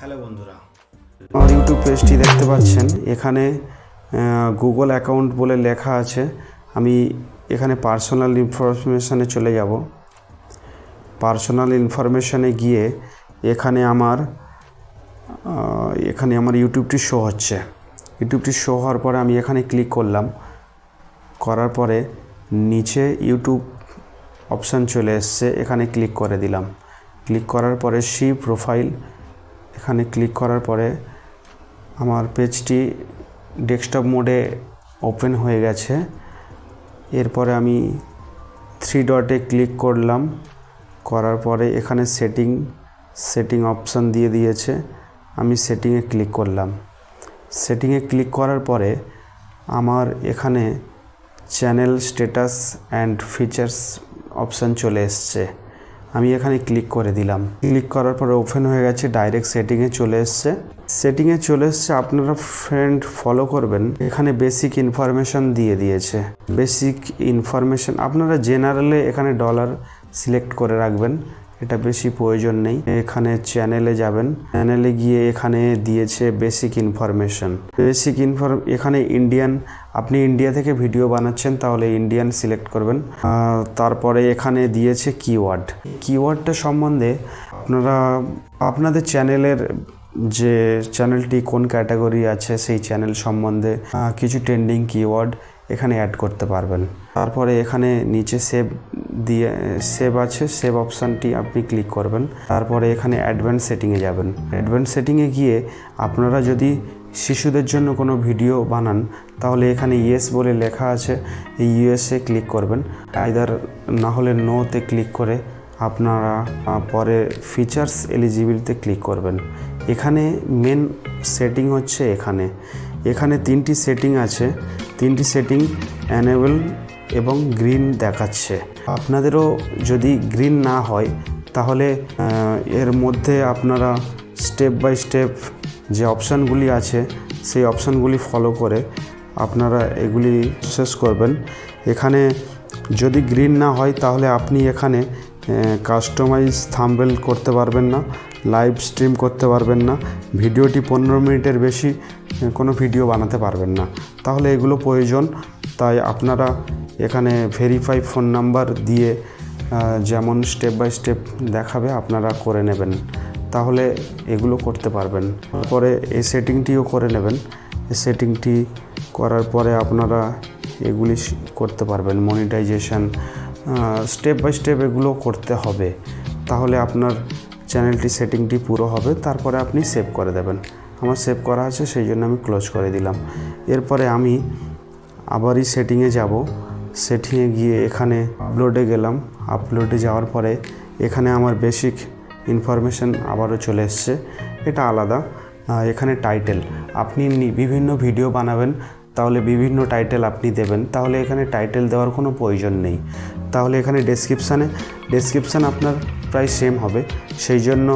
Hello বন্ধুরা। আমার YouTube পেজটি দেখতে পাচ্ছেন। এখানে গুগল অ্যাকাউন্ট বলে লেখা আছে। আমি এখানে পার্সোনাল ইনফরমেশানে চলে যাব। পার্সোনাল ইনফরমেশানে গিয়ে এখানে আমার এখানে আমার ইউটিউবটি শো হচ্ছে। ইউটিউবটি শো হওয়ার পরে আমি এখানে ক্লিক করলাম। করার পরে নিচে ইউটিউব অপশান চলে এসছে। এখানে ক্লিক করে দিলাম। ক্লিক করার পরে সি প্রোফাইল এখানে ক্লিক করার পরে আমার পেজটি ডেস্কটপ মোডে ওপেন হয়ে গেছে। এরপরে আমি থ্রি ডটে ক্লিক করলাম। করার পরে এখানে সেটিং সেটিং অপশান দিয়ে দিয়েছে। আমি সেটিংয়ে ক্লিক করলাম। সেটিংয়ে ক্লিক করার পরে আমার এখানে channel status and features option চলে এসছে। আমি এখানে ক্লিক করে দিলাম। ক্লিক করার পরে ওপেন হয়ে গেছে ডাইরেক্ট সেটিংয়ে চলে এসছে। সেটিংয়ে চলে এসছে, আপনারা ফ্রেন্ড ফলো করবেন। এখানে বেসিক ইনফরমেশন দিয়ে দিয়েছে। বেসিক ইনফরমেশন আপনারা জেনারেলে এখানে ডলার সিলেক্ট করে রাখবেন। এটা বেশি প্রয়োজন নেই। এখানে চ্যানেলে যাবেন। চ্যানেলে গিয়ে এখানে দিয়েছে বেসিক ইনফরমেশন বেসিক ইনফর এখানে ইন্ডিয়ান আপনি ইন্ডিয়া থেকে ভিডিও বানাচ্ছেন, তাহলে ইন্ডিয়ান সিলেক্ট করবেন। তারপরে এখানে দিয়েছে কিওয়ার্ড কিওয়ার্ডটা সম্বন্ধে আপনারা, আপনাদের চ্যানেলের যে চ্যানেলটি কোন ক্যাটাগরি আছে, সেই চ্যানেল সম্বন্ধে কিছু ট্রেন্ডিং কিওয়ার্ড এখানে অ্যাড করতে পারবেন। তারপরে এখানে নিচে সেভ দিয়ে সেভ আছে সেভ অপশানটি আপনি ক্লিক করবেন। তারপরে এখানে অ্যাডভান্স সেটিংয়ে যাবেন। অ্যাডভান্স সেটিংয়ে গিয়ে আপনারা যদি শিশুদের জন্য কোনো ভিডিও বানান, তাহলে এখানে ইয়েস বলে লেখা আছে। এই ইউএসএ ক্লিক করবেন। আইদার না হলে নোতে ক্লিক করে আপনারা পরে ফিচার্স এলিজিবিলিতে ক্লিক করবেন। এখানে মেন সেটিং হচ্ছে এখানে। এখানে তিনটি সেটিং আছে। তিনটি সেটিং অ্যানেবল এবং গ্রিন দেখাচ্ছে। আপনাদেরও যদি গ্রিন না হয়, তাহলে এর মধ্যে আপনারা স্টেপ বাই স্টেপ যে অপশানগুলি আছে, সেই অপশানগুলি ফলো করে আপনারা এগুলি শেষ করবেন। এখানে যদি গ্রিন না হয়, তাহলে আপনি এখানে কাস্টমাইজ থাম্বেল করতে পারবেন না লাইভ স্ট্রিম করতে পারবেন না, ভিডিওটি পনেরো মিনিটের বেশি কোনো ভিডিও বানাতে পারবেন না। তাহলে এগুলো প্রয়োজন, তাই আপনারা এখানে ভেরিফাই ফোন নাম্বার দিয়ে যেমন স্টেপ বাই স্টেপ দেখাবে, আপনারা করে নেবেন। তাহলে এগুলো করতে পারবেন। তারপরে এই সেটিংটিও করে নেবেন। এই সেটিংটি করার পরে আপনারা এগুলি করতে পারবেন। মনিটাইজেশান স্টেপ বাই স্টেপ এগুলো করতে হবে। তাহলে আপনার চ্যানেলটি, সেটিংটি পুরো হবে। তারপরে আপনি সেভ করে দেবেন। আমার সেভ করা আছে, সেই জন্য আমি ক্লোজ করে দিলাম। এরপরে আমি আবারই সেটিংয়ে যাব। সেটিংয়ে গিয়ে এখানে আপলোডে গেলাম। আপলোডে যাওয়ার পরে এখানে আমার বেসিক ইনফরমেশান আবারও চলে এসছে। এটা আলাদা। এখানে টাইটেল। আপনি বিভিন্ন ভিডিও বানাবেন, তাহলে বিভিন্ন টাইটেল আপনি দেবেন। তাহলে এখানে টাইটেল দেওয়ার কোনো প্রয়োজন নেই। তাহলে এখানে ডেসক্রিপশানে ডেসক্রিপশান আপনার প্রায় সেম হবে। সেই জন্য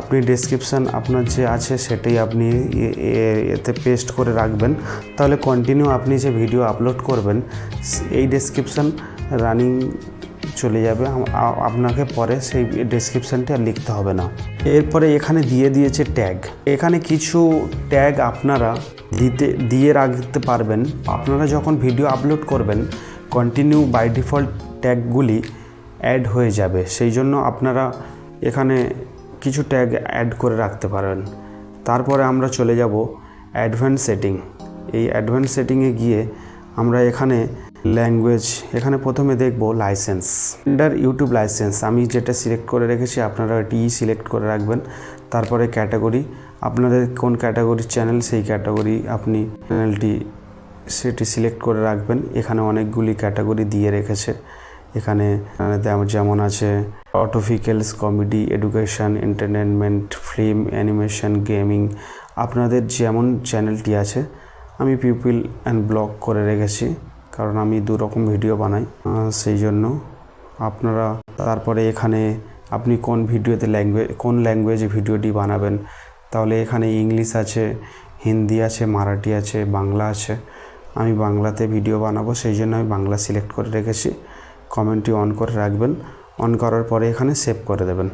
আপনি ডেসক্রিপশান আপনার যে আছে সেটাই আপনি এতে পেস্ট করে রাখবেন। তাহলে কন্টিনিউ আপনি যে ভিডিও আপলোড করবেন, এই ডেসক্রিপশান রানিং চলে যাবে আপনাকে পরে সেই ডেসক্রিপশানটি লিখতে হবে না। এরপরে এখানে দিয়ে দিয়েছে ট্যাগ এখানে কিছু ট্যাগ আপনারা দিতে, দিয়ে রাখতে পারবেন। আপনারা যখন ভিডিও আপলোড করবেন কন্টিনিউ বাই ডিফল্ট ট্যাগগুলি অ্যাড হয়ে যাবে। সেই জন্য আপনারা এখানে কিছু ট্যাগ অ্যাড করে রাখতে পারেন। তারপরে আমরা চলে যাব অ্যাডভান্স সেটিং এই অ্যাডভান্স সেটিংয়ে গিয়ে আমরা এখানে ল্যাঙ্গুয়েজ এখানে প্রথমে দেখব লাইসেন্স আন্ডার ইউটিউব লাইসেন্স আমি যেটা সিলেক্ট করে রেখেছি, আপনারা এটি সিলেক্ট করে রাখবেন। তারপরে ক্যাটাগরি আপনাদের কোন ক্যাটাগরির চ্যানেল সেই ক্যাটাগরি আপনি চ্যানেলটি সেটি সিলেক্ট করে রাখবেন। এখানে অনেকগুলি ক্যাটাগরি দিয়ে রেখেছে। এখানে যেমন আছে অটোফিক্যালস comedy education entertainment film animation gaming আপনাদের যেমন চ্যানেলটি আছে, আমি পিপিল অ্যান্ড ব্লগ করে রেখেছি। কারণ আমি দু রকম ভিডিও বানাই সেই জন্য আপনারা তারপরে এখানে আপনি কোন ভিডিওতে ল্যাঙ্গুয়েজ কোন ল্যাঙ্গুয়েজে ভিডিওটি বানাবেন, তাহলে এখানে ইংলিশ আছে, হিন্দি আছে, মারাঠি আছে, বাংলা আছে। আমি বাংলাতে ভিডিও বানাবো, সেই জন্য আমি বাংলা সিলেক্ট করে রেখেছি। কমেন্টটি অন করে রাখবেন অন করার পরে এখানে সেভ করে দেবেন।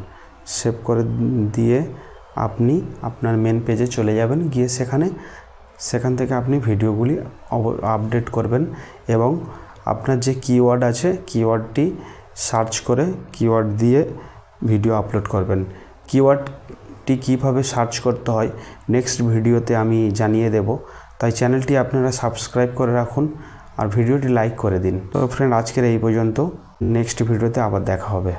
সেভ করে দিয়ে আপনি আপনার মেন পেজে চলে যাবেন, গিয়ে সেখানে সেখান থেকে আপনি ভিডিওগুলি আপডেট করবেন এবং আপনার যে কিওয়ার্ড আছে কিওয়ার্ডটি সার্চ করে কিওয়ার্ড দিয়ে ভিডিও আপলোড করবেন। কিওয়ার্ডটি কীভাবে সার্চ করতে হয় নেক্সট ভিডিওতে আমি জানিয়ে দেব। তাই চ্যানেলটি আপনারা সাবস্ক্রাইব করে রাখুন আর ভিডিওটি লাইক করে দিন। তো ফ্রেন্ড আজকের এই পর্যন্ত। নেক্সট ভিডিওতে আবার দেখা হবে।